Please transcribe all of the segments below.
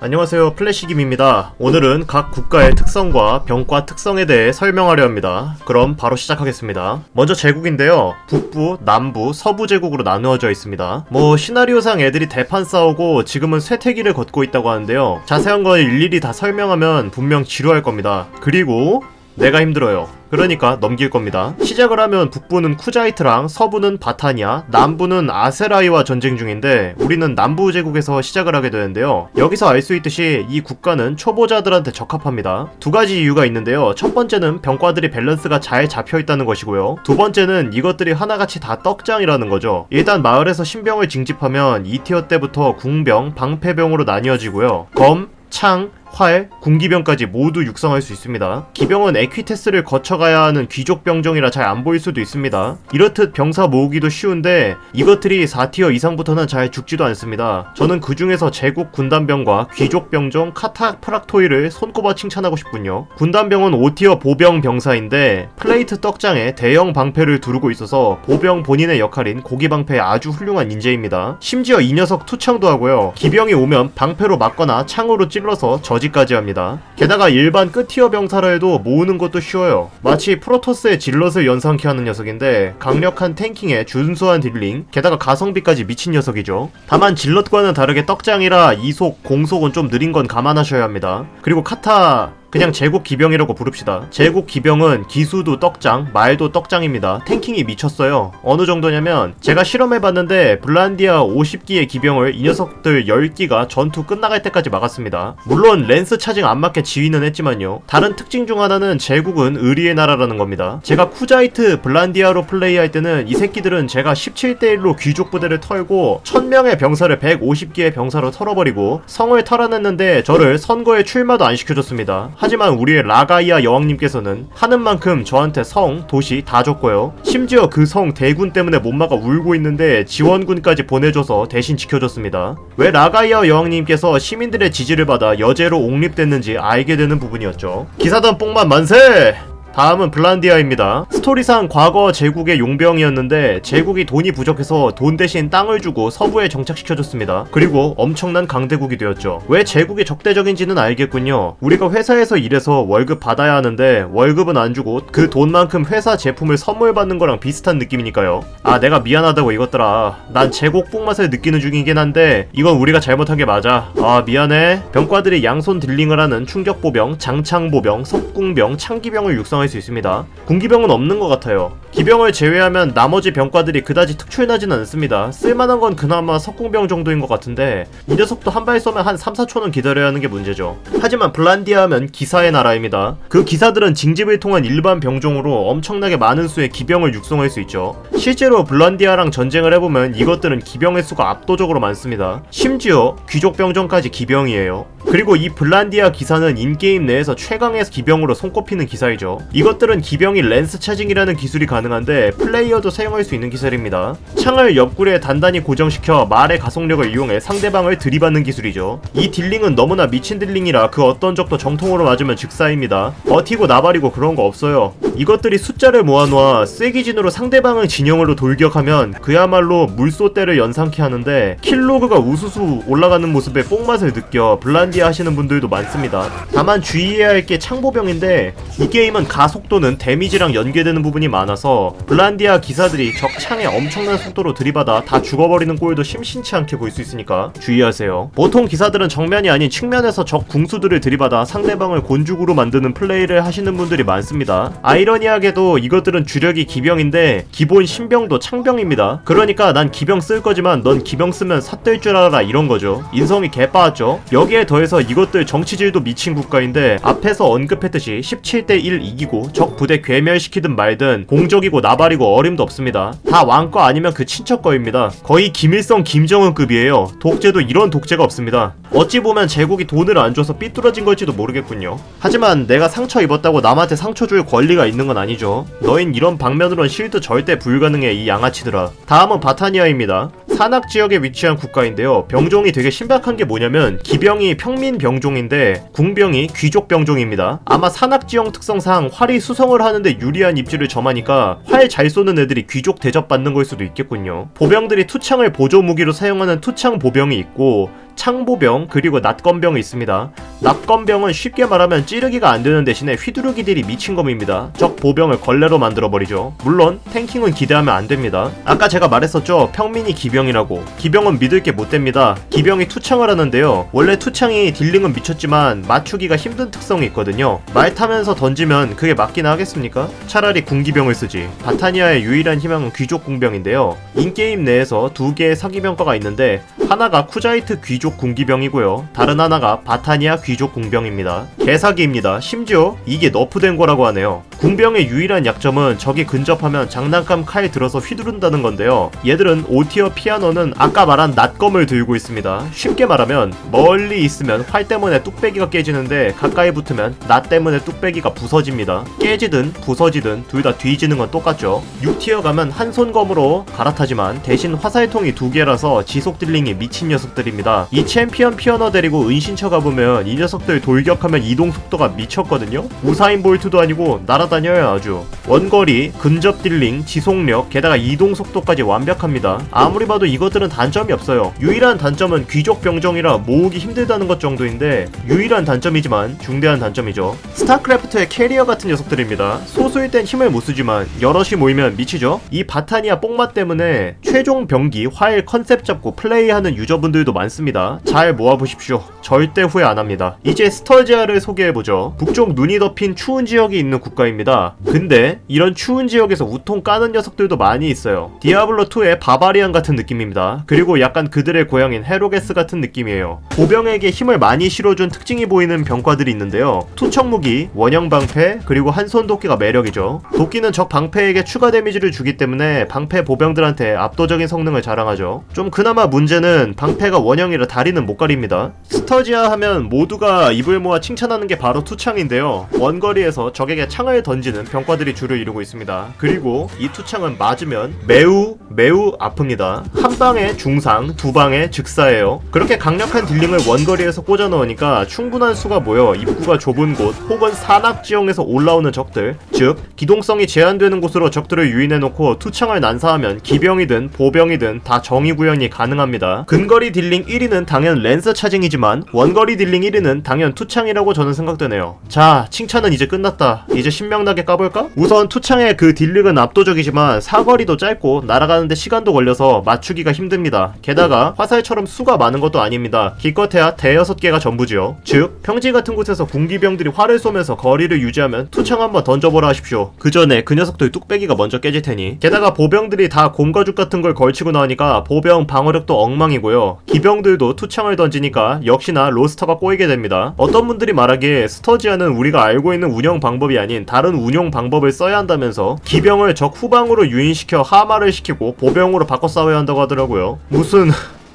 안녕하세요 플래시김입니다. 오늘은 각 국가의 특성과 병과 특성에 대해 설명하려 합니다. 그럼 바로 시작하겠습니다. 먼저 제국인데요. 북부, 남부, 서부 제국으로 나누어져 있습니다. 뭐 시나리오상 애들이 대판 싸우고 지금은 쇠퇴기를 걷고 있다고 하는데요. 자세한 걸 일일이 다 설명하면 분명 지루할 겁니다. 그리고 내가 힘들어요. 그러니까 넘길 겁니다. 시작을 하면 북부는 쿠자이트랑 서부는 바타니아, 남부는 아세라이와 전쟁 중인데 우리는 남부 제국에서 시작을 하게 되는데요. 여기서 알 수 있듯이 이 국가는 초보자들한테 적합합니다. 두 가지 이유가 있는데요. 첫 번째는 병과들이 밸런스가 잘 잡혀 있다는 것이고요. 두 번째는 이것들이 하나같이 다 떡장이라는 거죠. 일단 마을에서 신병을 징집하면 2티어 때부터 궁병, 방패병으로 나뉘어지고요. 검, 창, 활, 군기병까지 모두 육성할 수 있습니다. 기병은 에퀴테스를 거쳐가야 하는 귀족 병종이라 잘 안 보일 수도 있습니다. 이렇듯 병사 모으기도 쉬운데 이것들이 4티어 이상부터는 잘 죽지도 않습니다. 저는 그 중에서 제국 군단병과 귀족 병종 카타 프락토이를 손꼽아 칭찬하고 싶군요. 군단병은 5티어 보병 병사인데 플레이트 떡장에 대형 방패를 두르고 있어서 보병 본인의 역할인 고기 방패의 아주 훌륭한 인재입니다. 심지어 이 녀석 투창도 하고요. 기병이 오면 방패로 맞거나 창으로 찔러서 저 지까지 합니다. 게다가 일반 끝티어 병사라 해도 모으는 것도 쉬워요. 마치 프로토스의 질럿을 연상케 하는 녀석인데 강력한 탱킹에 준수한 딜링, 게다가 가성비까지 미친 녀석이죠. 다만 질럿과는 다르게 떡장이라 이속, 공속은 좀 느린 건 감안하셔야 합니다. 그리고 카타 그냥 제국 기병이라고 부릅시다. 제국 기병은 기수도 떡장, 말도 떡장입니다. 탱킹이 미쳤어요. 어느 정도냐면 제가 실험해봤는데 블란디아 50기의 기병을 이 녀석들 10기가 전투 끝나갈 때까지 막았습니다. 물론 랜스 차징 안 맞게 지휘는 했지만요. 다른 특징 중 하나는 제국은 의리의 나라라는 겁니다. 제가 쿠자이트 블란디아로 플레이할 때는 이 새끼들은 제가 17대1로 귀족 부대를 털고 1000명의 병사를 150기의 병사로 털어버리고 성을 털어냈는데 저를 선거에 출마도 안 시켜줬습니다. 하지만 우리의 라가이아 여왕님께서는 하는 만큼 저한테 성, 도시 다 줬고요. 심지어 그 성 대군 때문에 못 막아 울고 있는데 지원군까지 보내줘서 대신 지켜줬습니다. 왜 라가이아 여왕님께서 시민들의 지지를 받아 여제로 옹립됐는지 알게 되는 부분이었죠. 기사단 뽕만 만세! 다음은 블란디아입니다. 스토리상 과거 제국의 용병이었는데 제국이 돈이 부족해서 돈 대신 땅을 주고 서부에 정착시켜줬습니다. 그리고 엄청난 강대국이 되었죠. 왜 제국이 적대적인지는 알겠군요. 우리가 회사에서 일해서 월급 받아야 하는데 월급은 안 주고 그 돈만큼 회사 제품을 선물 받는 거랑 비슷한 느낌이니까요. 아 내가 미안하다고 이것들아. 난 제국 뽕맛을 느끼는 중이긴 한데 이건 우리가 잘못한 게 맞아. 아 미안해. 병과들이 양손 딜링을 하는 충격보병, 장창보병, 석궁병, 창기병을 육성 할 수 있습니다. 군기병은 없는 것 같아요. 기병을 제외하면 나머지 병과들이 그다지 특출나진 않습니다. 쓸만한 건 그나마 석궁병 정도인 것 같은데 이 녀석도 한 발 쏘면 한 3, 4초는 기다려야 하는 게 문제죠. 하지만 블란디아 하면 기사의 나라입니다. 그 기사들은 징집을 통한 일반 병종으로 엄청나게 많은 수의 기병을 육성할 수 있죠. 실제로 블란디아랑 전쟁을 해보면 이것들은 기병의 수가 압도적으로 많습니다. 심지어 귀족 병종까지 기병이에요. 그리고 이 블란디아 기사는 인게임 내에서 최강의 기병으로 손꼽히는 기사이죠. 이것들은 기병이 랜스 차징이라는 기술이 가능한데 플레이어도 사용할 수 있는 기술입니다. 창을 옆구리에 단단히 고정시켜 말의 가속력을 이용해 상대방을 들이받는 기술이죠. 이 딜링은 너무나 미친 딜링이라 그 어떤 적도 정통으로 맞으면 즉사입니다. 버티고 나발이고 그런 거 없어요. 이것들이 숫자를 모아놓아 쐐기진으로 상대방을 진영으로 돌격하면 그야말로 물소대를 연상케 하는데 킬로그가 우수수 올라가는 모습에 뽕맛을 느껴 블란디아 하시는 분들도 많습니다. 다만 주의해야 할 게 창보병인데 이 게임은 가 속도는 데미지랑 연계되는 부분이 많아서 블란디아 기사들이 적 창에 엄청난 속도로 들이받아 다 죽어버리는 꼴도 심심치 않게 볼 수 있으니까 주의하세요. 보통 기사들은 정면이 아닌 측면에서 적 궁수들을 들이받아 상대방을 곤죽으로 만드는 플레이를 하시는 분들이 많습니다. 아이러니하게도 이것들은 주력이 기병인데 기본 신병도 창병입니다. 그러니까 난 기병 쓸 거지만 넌 기병 쓰면 삿될 줄 알아라 이런 거죠. 인성이 개빠았죠. 여기에 더해서 이것들 정치질도 미친 국가인데 앞에서 언급했듯이 17대 1 이기고 적 부대 괴멸시키든 말든 공적이고 나발이고 어림도 없습니다. 다왕거 아니면 그 친척 거입니다. 거의 김일성 김정은급이에요. 독재도 이런 독재가 없습니다. 어찌 보면 제국이 돈을 안 줘서 삐뚤어진 걸지도 모르겠군요. 하지만 내가 상처 입었다고 남한테 상처 줄 권리가 있는 건 아니죠. 너흰 이런 방면으론 실드 절대 불가능해 이 양아치들아. 다음은 바타니아입니다. 산악 지역에 위치한 국가인데요. 병종이 되게 신박한 게 뭐냐면 기병이 평민 병종인데 궁병이 귀족 병종입니다. 아마 산악 지형 특성상 활이 수성을 하는데 유리한 입지를 점하니까 활 잘 쏘는 애들이 귀족 대접 받는 걸 수도 있겠군요. 보병들이 투창을 보조 무기로 사용하는 투창 보병이 있고 창보병 그리고 낫검병이 있습니다. 낫검병은 쉽게 말하면 찌르기가 안 되는 대신에 휘두르기들이 미친 검입니다. 적 보병을 걸레로 만들어 버리죠. 물론 탱킹은 기대하면 안 됩니다. 아까 제가 말했었죠. 평민이 기병이라고. 기병은 믿을 게 못 됩니다. 기병이 투창을 하는데요. 원래 투창이 딜링은 미쳤지만 맞추기가 힘든 특성이 있거든요. 말 타면서 던지면 그게 맞긴 하겠습니까? 차라리 군기병을 쓰지. 바타니아의 유일한 희망은 귀족 궁병인데요. 인게임 내에서 두 개의 사기병과가 있는데 하나가 쿠자이트 귀족 군기병이고요. 다른 하나가 바타니아 귀족 궁병입니다. 개사기입니다. 심지어 이게 너프된 거라고 하네요. 궁병의 유일한 약점은 적이 근접하면 장난감 칼 들어서 휘두른다는 건데요. 얘들은 오티어 피아노는 아까 말한 낫검을 들고 있습니다. 쉽게 말하면 멀리 있으면 활 때문에 뚝배기가 깨지는데 가까이 붙으면 낫 때문에 뚝배기가 부서집니다. 깨지든 부서지든 둘 다 뒤지는 건 똑같죠. 6티어 가면 한 손검으로 갈아타지만 대신 화살통이 두 개라서 지속 딜링이 미친 녀석들입니다. 이 챔피언 피어너 데리고 은신처 가보면 이 녀석들 돌격하면 이동 속도가 미쳤거든요. 우사인 볼트도 아니고 날아다녀요 아주. 원거리, 근접 딜링, 지속력, 게다가 이동 속도까지 완벽합니다. 아무리 봐도 이것들은 단점이 없어요. 유일한 단점은 귀족 병정이라 모으기 힘들다는 것 정도인데 유일한 단점이지만 중대한 단점이죠. 스타크래프트의 캐리어 같은 녀석들입니다. 소수일 땐 힘을 못 쓰지만 여럿이 모이면 미치죠. 이 바타니아 뽕맛 때문에 최종 병기 화일 컨셉 잡고 플레이하는 유저분들도 많습니다. 잘 모아보십시오. 절대 후회 안 합니다. 이제 스털지아를 소개해보죠. 북쪽 눈이 덮인 추운 지역이 있는 국가입니다. 근데 이런 추운 지역에서 우통 까는 녀석들도 많이 있어요. 디아블로2의 바바리안 같은 느낌입니다. 그리고 약간 그들의 고향인 헤로게스 같은 느낌이에요. 보병에게 힘을 많이 실어준 특징이 보이는 병과들이 있는데요. 투척 무기, 원형 방패, 그리고 한손 도끼가 매력이죠. 도끼는 적 방패에게 추가 데미지를 주기 때문에 방패 보병들한테 압도적인 성능을 자랑하죠. 좀 그나마 문제는 방패가 원형이라 다리는 못 가립니다. 스터지아 하면 모두가 입을 모아 칭찬하는 게 바로 투창인데요. 원거리에서 적에게 창을 던지는 병과들이 주를 이루고 있습니다. 그리고 이 투창은 맞으면 매우 매우 아픕니다. 한 방에 중상, 두 방에 즉사예요. 그렇게 강력한 딜링을 원거리에서 꽂아 넣으니까 충분한 수가 모여 입구가 좁은 곳 혹은 산악 지형에서 올라오는 적들, 즉 기동성이 제한되는 곳으로 적들을 유인해 놓고 투창을 난사하면 기병이든 보병이든 다 정의 구현이 가능합니다. 근거리 딜링 1위는 당연 랜서 차징이지만 원거리 딜링 1위는 당연 투창이라고 저는 생각되네요. 자, 칭찬은 이제 끝났다. 이제 신명나게 까볼까? 우선 투창의 그 딜링은 압도적이지만 사거리도 짧고 날아가는 데 시간도 걸려서 맞추기가 힘듭니다. 게다가 화살처럼 수가 많은 것도 아닙니다. 기껏해야 대여섯 개가 전부지요. 즉, 평지 같은 곳에서 군기병들이 활을 쏘면서 거리를 유지하면 투창 한번 던져보라 하십시오. 그 전에 그 녀석들 뚝배기가 먼저 깨질 테니. 게다가 보병들이 다 곰가죽 같은 걸 걸치고 나오니까 보병 방어력도 엉망이고요. 기병들도 투창을 던지니까 역시나 로스터가 꼬이게 됩니다. 어떤 분들이 말하기에 스터지아는 우리가 알고 있는 운영 방법이 아닌 다른 운용 방법을 써야 한다면서 기병을 적 후방으로 유인시켜 하마를 시키고 보병으로 바꿔 싸워야 한다고 하더라고요. 무슨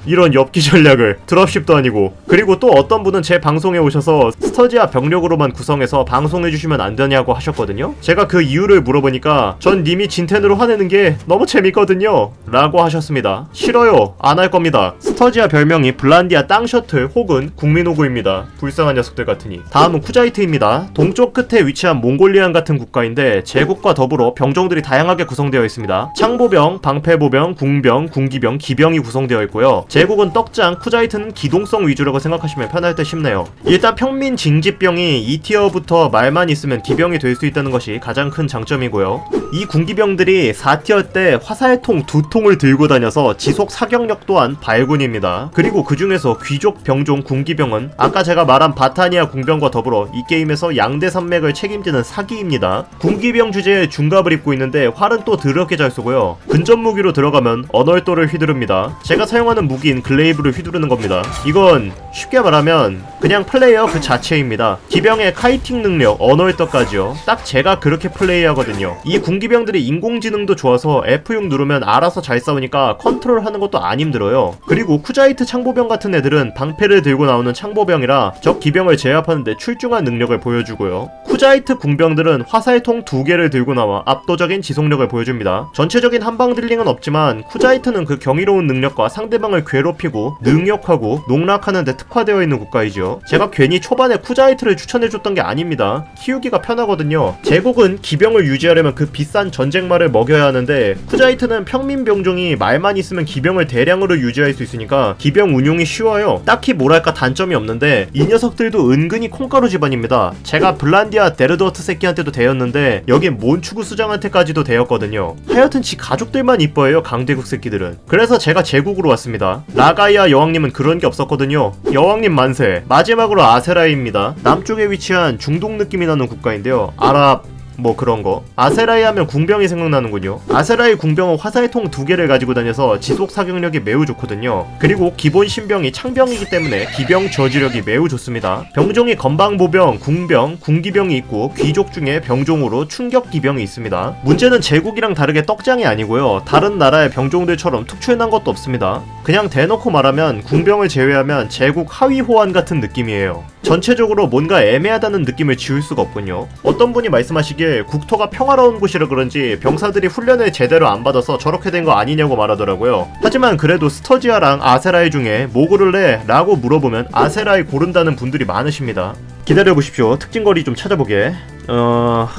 이런 엽기 전략을 드랍십도 아니고. 그리고 또 어떤 분은 제 방송에 오셔서 스터지아 병력으로만 구성해서 방송해 주시면 안 되냐고 하셨거든요. 제가 그 이유를 물어보니까 전 님이 진텐으로 화내는 게 너무 재밌거든요. 라고 하셨습니다. 싫어요. 안 할 겁니다. 스터지아 별명이 블란디아 땅 셔틀 혹은 국민호구입니다. 불쌍한 녀석들 같으니. 다음은 쿠자이트입니다. 동쪽 끝에 위치한 몽골리안 같은 국가인데 제국과 더불어 병종들이 다양하게 구성되어 있습니다. 창보병, 방패보병, 궁병, 궁기병, 기병이 구성되어 있고요 제국은 떡장, 쿠자이트는 기동성 위주라고 생각하시면 편할 듯 싶네요. 일단 평민 징집병이 2티어부터 말만 있으면 기병이 될 수 있다는 것이 가장 큰 장점이고요. 이 군기병들이 4티어 때 화살통 두 통을 들고 다녀서 지속 사격력 또한 발군입니다. 그리고 그 중에서 귀족 병종 군기병은 아까 제가 말한 바타니아 궁병과 더불어 이 게임에서 양대 산맥을 책임지는 사기입니다. 군기병 주제에 중갑을 입고 있는데 활은 또 더럽게 잘 쏘고요. 근접 무기로 들어가면 언얼도를 휘두릅니다. 제가 사용하는 무기 인 글레이브를 휘두르는 겁니다. 이건 쉽게 말하면 그냥 플레이어 그 자체입니다. 기병의 카이팅 능력, 언어일떠까지요. 딱 제가 그렇게 플레이하거든요. 이 군기병들이 인공지능도 좋아서 F6 누르면 알아서 잘 싸우니까 컨트롤하는 것도 안 힘들어요. 그리고 쿠자이트 창보병 같은 애들은 방패를 들고 나오는 창보병이라 적 기병을 제압하는데 출중한 능력을 보여주고요. 쿠자이트 궁병들은 화살통 두 개를 들고 나와 압도적인 지속력을 보여줍니다. 전체적인 한방 딜링은 없지만 쿠자이트는 그 경이로운 능력과 상대방을 괴롭히고 능욕하고 농락하는 데 특화되어 있는 국가이죠. 제가 괜히 초반에 쿠자이트를 추천해줬던 게 아닙니다. 키우기가 편하거든요. 제국은 기병을 유지하려면 그 비싼 전쟁말을 먹여야 하는데 쿠자이트는 평민 병종이 말만 있으면 기병을 대량으로 유지할 수 있으니까 기병 운용이 쉬워요. 딱히 뭐랄까 단점이 없는데 이 녀석들도 은근히 콩가루 집안입니다. 제가 블란디아 데르도트 새끼한테도 되었는데 여기 몬추구 수장한테까지도 되었거든요. 하여튼 지 가족들만 이뻐해요 강대국 새끼들은. 그래서 제가 제국으로 왔습니다. 라가이아 여왕님은 그런 게 없었거든요. 여왕님 만세. 마지막으로 아세라이입니다. 남쪽에 위치한 중동 느낌이 나는 국가인데요. 아랍 뭐 그런 거. 아세라이 하면 궁병이 생각나는군요. 아세라이 궁병은 화살통 두 개를 가지고 다녀서 지속 사격력이 매우 좋거든요. 그리고 기본 신병이 창병이기 때문에 기병 저지력이 매우 좋습니다. 병종이 건방보병, 궁병, 궁기병이 있고 귀족 중에 병종으로 충격기병이 있습니다. 문제는 제국이랑 다르게 떡장이 아니고요. 다른 나라의 병종들처럼 특출난 것도 없습니다. 그냥 대놓고 말하면 궁병을 제외하면 제국 하위 호환 같은 느낌이에요. 전체적으로 뭔가 애매하다는 느낌을 지울 수가 없군요. 어떤 분이 말씀하시길 국토가 평화로운 곳이라 그런지 병사들이 훈련을 제대로 안 받아서 저렇게 된 거 아니냐고 말하더라고요. 하지만 그래도 스터지아랑 아세라이 중에 뭐 고를래? 라고 물어보면 아세라이 고른다는 분들이 많으십니다. 기다려보십시오. 특징거리 좀 찾아보게. 어...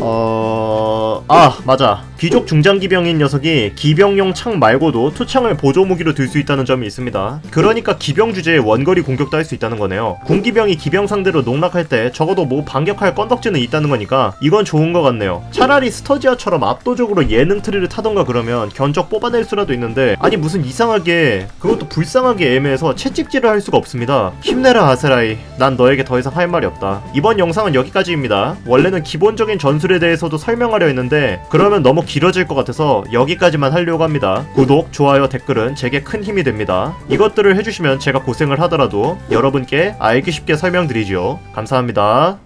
어... 아 맞아. 귀족 중장기병인 녀석이 기병용 창 말고도 투창을 보조 무기로 들 수 있다는 점이 있습니다. 그러니까 기병 주제에 원거리 공격도 할 수 있다는 거네요. 군기병이 기병 상대로 농락할 때 적어도 뭐 반격할 건덕지는 있다는 거니까 이건 좋은 것 같네요. 차라리 스터지아처럼 압도적으로 예능 트리를 타던가 그러면 견적 뽑아낼 수라도 있는데 아니 무슨 이상하게 그것도 불쌍하게 애매해서 채찍질을 할 수가 없습니다. 힘내라 아세라이. 난 너에게 더 이상 할 말이 없다. 이번 영상은 여기까지입니다. 원래는 기본적인 전술 에 대해서도 설명하려 했는데 그러면 너무 길어질 것 같아서 여기까지만 하려고 합니다. 구독, 좋아요, 댓글은 제게 큰 힘이 됩니다. 이것들을 해주시면 제가 고생을 하더라도 여러분께 알기 쉽게 설명드리죠. 감사합니다.